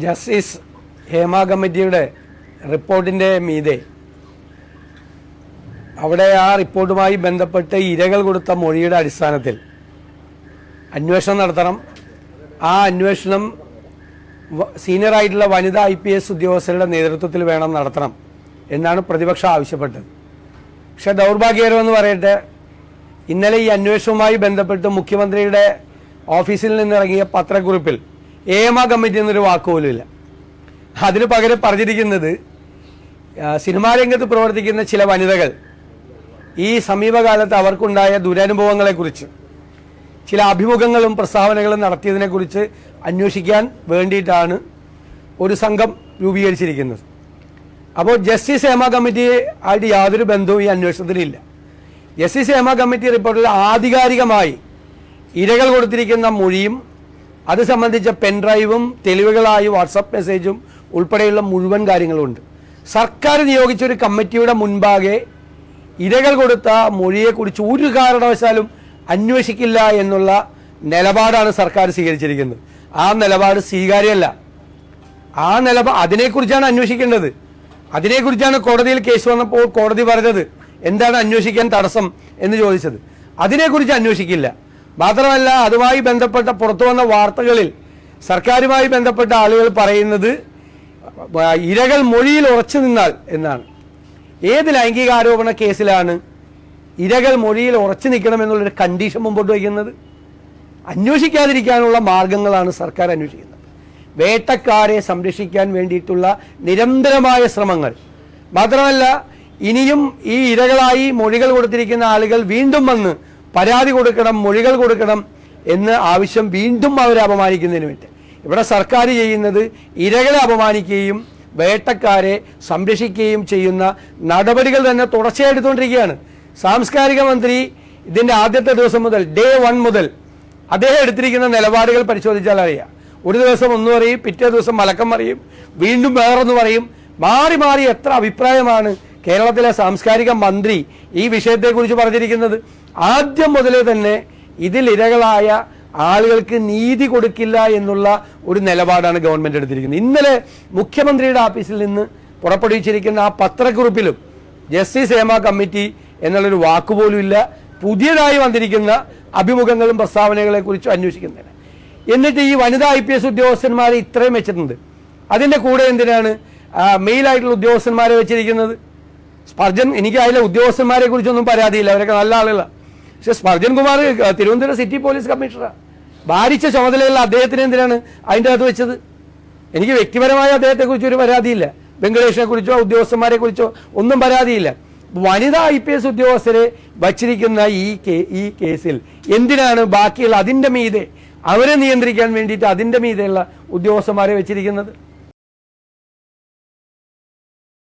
Justice Hema കമ്മിറ്റിയുടെ റിപ്പോർട്ടിന്റെ മീതെ. അവിടെ ആ റിപ്പോർട്ടുമായി ബന്ധപ്പെട്ട് ഇരകൾ കൊടുത്ത മൊഴിയുടെ അടിസ്ഥാനത്തിൽ അന്വേഷണം നടത്തണം. ആ അന്വേഷണം സീനിയർ ആയിട്ടുള്ള വനിതാ ഐ പി എസ് ഉദ്യോഗസ്ഥരുടെ നേതൃത്വത്തിൽ വേണം നടത്തണം എന്നാണ് പ്രതിപക്ഷം ആവശ്യപ്പെട്ടത്. പക്ഷെ ദൗർഭാഗ്യകരമെന്ന് പറയട്ടെ ഇന്നലെ ഈ അന്വേഷണവുമായി ബന്ധപ്പെട്ട് മുഖ്യമന്ത്രിയുടെ ഓഫീസിൽ നിന്നിറങ്ങിയ പത്രക്കുറിപ്പിൽ ഏമ കമ്മിറ്റി എന്നൊരു വാക്കുപോലുമില്ല. അതിന് പകരം പറഞ്ഞിരിക്കുന്നത് സിനിമാ രംഗത്ത് പ്രവർത്തിക്കുന്ന ചില വനിതകൾ ഈ സമീപകാലത്ത് അവർക്കുണ്ടായ ദുരനുഭവങ്ങളെക്കുറിച്ച് ചില അഭിമുഖങ്ങളും പ്രസ്താവനകളും നടത്തിയതിനെക്കുറിച്ച് അന്വേഷിക്കാൻ വേണ്ടിയിട്ടാണ് ഒരു സംഘം രൂപീകരിച്ചിരിക്കുന്നത്. അപ്പോൾ ജസ്റ്റിസ് ഹേമ കമ്മിറ്റി ആയിട്ട് യാതൊരു ബന്ധവും ഈ അന്വേഷണത്തിലില്ല. ജസ്റ്റിസ് ഹേമ കമ്മിറ്റി റിപ്പോർട്ടിൽ ആധികാരികമായി ഇരകൾ കൊടുത്തിരിക്കുന്ന മൊഴിയും അത് സംബന്ധിച്ച പെൻഡ്രൈവും തെളിവുകളായി വാട്സപ്പ് മെസ്സേജും ഉൾപ്പെടെയുള്ള മുഴുവൻ കാര്യങ്ങളുമുണ്ട് സർക്കാർ നിയോഗിച്ച ഒരു കമ്മിറ്റിയുടെ മുൻപാകെ ഇരകൾ കൊടുത്ത മൊഴിയെക്കുറിച്ച് ഒരു കാരണവശാലും അന്വേഷിക്കില്ല എന്നുള്ള നിലപാടാണ് സർക്കാർ സ്വീകരിച്ചിരിക്കുന്നത്. ആ നിലപാട് സ്വീകാര്യമല്ല. ആ നിലപാട് അതിനെക്കുറിച്ചാണ് അന്വേഷിക്കേണ്ടത്. അതിനെക്കുറിച്ചാണ് കോടതിയിൽ കേസ് വന്നപ്പോൾ കോടതി പറഞ്ഞത്. എന്താണ് അന്വേഷിക്കാൻ തടസ്സം എന്ന് ചോദിച്ചത്. അതിനെക്കുറിച്ച് അന്വേഷിക്കില്ല. മാത്രമല്ല അതുമായി ബന്ധപ്പെട്ട പുറത്തു വന്ന വാർത്തകളിൽ സർക്കാരുമായി ബന്ധപ്പെട്ട ആളുകൾ പറയുന്നത് ഇരകൾ മൊഴിയിൽ ഉറച്ചു നിന്നാൽ എന്നാണ്. ഏത് ലൈംഗികാരോപണ കേസിലാണ് ഇരകൾ മൊഴിയിൽ ഉറച്ചു നിൽക്കണമെന്നുള്ളൊരു കണ്ടീഷൻ മുമ്പോട്ട് വയ്ക്കുന്നത്? അന്വേഷിക്കാതിരിക്കാനുള്ള മാർഗങ്ങളാണ് സർക്കാർ അന്വേഷിക്കുന്നത്. വേട്ടക്കാരെ സംരക്ഷിക്കാൻ വേണ്ടിയിട്ടുള്ള നിരന്തരമായ ശ്രമങ്ങൾ. മാത്രമല്ല ഇനിയും ഈ ഇരകളായി മൊഴികൾ കൊടുത്തിരിക്കുന്ന ആളുകൾ വീണ്ടും വന്ന് പരാതി കൊടുക്കണം മൊഴികൾ കൊടുക്കണം എന്ന് ആവശ്യം വീണ്ടും അവരെ അപമാനിക്കുന്നതിന് വേണ്ടി. ഇവിടെ സർക്കാർ ചെയ്യുന്നത് ഇരകളെ അപമാനിക്കുകയും വേട്ടക്കാരെ സംരക്ഷിക്കുകയും ചെയ്യുന്ന നടപടികൾ തന്നെ തുടർച്ചയായി എടുത്തുകൊണ്ടിരിക്കുകയാണ്. സാംസ്കാരിക മന്ത്രി ഇതിന്റെ ആദ്യത്തെ ദിവസം മുതൽ ഡേ വൺ മുതൽ അദ്ദേഹം എടുത്തിരിക്കുന്ന നിലപാടുകൾ പരിശോധിച്ചാൽ അറിയാം. ഒരു ദിവസം ഒന്ന് പറയും പിറ്റേ ദിവസം മലക്കം പറയും വീണ്ടും വേറൊന്ന് പറയും. മാറി മാറി എത്ര അഭിപ്രായമാണ് കേരളത്തിലെ സാംസ്കാരിക മന്ത്രി ഈ വിഷയത്തെക്കുറിച്ച് പറഞ്ഞിരിക്കുന്നത് ആദ്യം മുതലേ തന്നെ ഇതിൽ ഇരകളായ ആളുകൾക്ക് നീതി കൊടുക്കില്ല എന്നുള്ള ഒരു നിലപാടാണ് ഗവൺമെന്റ് എടുത്തിരിക്കുന്നത്. ഇന്നലെ മുഖ്യമന്ത്രിയുടെ ഓഫീസിൽ നിന്ന് പുറപ്പെടുവിച്ചിരിക്കുന്ന ആ പത്രക്കുറിപ്പിലും ജസ്റ്റിസ് ഹേമ കമ്മിറ്റി എന്നുള്ളൊരു വാക്കുപോലും ഇല്ല. പുതിയതായി വന്നിരിക്കുന്ന അഭിമുഖങ്ങളും പ്രസ്താവനകളെ കുറിച്ചും അന്വേഷിക്കുന്നില്ല എന്നിട്ട് ഈ വനിതാ ഐ പി എസ് ഉദ്യോഗസ്ഥന്മാരെ ഇത്രയും വെച്ചിട്ടുണ്ട്. അതിന്റെ കൂടെ എന്തിനാണ് മെയിലായിട്ടുള്ള ഉദ്യോഗസ്ഥന്മാരെ വെച്ചിരിക്കുന്നത്? സ്പർജൻ എനിക്ക് അതിലെ ഉദ്യോഗസ്ഥന്മാരെ കുറിച്ചൊന്നും പരാതിയില്ല. അവരൊക്കെ നല്ല ആളുകളാണ് പക്ഷെ Spurgeon Kumar Thiruvananthapuram city police കമ്മീഷണറാണ് ഭാരിച്ച ചുമതലയുള്ള അദ്ദേഹത്തിന് എന്തിനാണ് അതിന്റെ അകത്ത് വെച്ചത്? എനിക്ക് വ്യക്തിപരമായ അദ്ദേഹത്തെക്കുറിച്ച് ഒരു പരാതിയില്ല. വെങ്കടേഷിനെ കുറിച്ചോ ഉദ്യോഗസ്ഥന്മാരെ കുറിച്ചോ ഒന്നും പരാതിയില്ല. വനിതാ ഐ പി എസ് ഉദ്യോഗസ്ഥരെ വച്ചിരിക്കുന്ന ഈ കേ- ഈ കേസിൽ എന്തിനാണ് ബാക്കിയുള്ള അതിന്റെ മീതെ അവരെ നിയന്ത്രിക്കാൻ വേണ്ടിയിട്ട് അതിന്റെ മീതെയുള്ള ഉദ്യോഗസ്ഥന്മാരെ വെച്ചിരിക്കുന്നത്?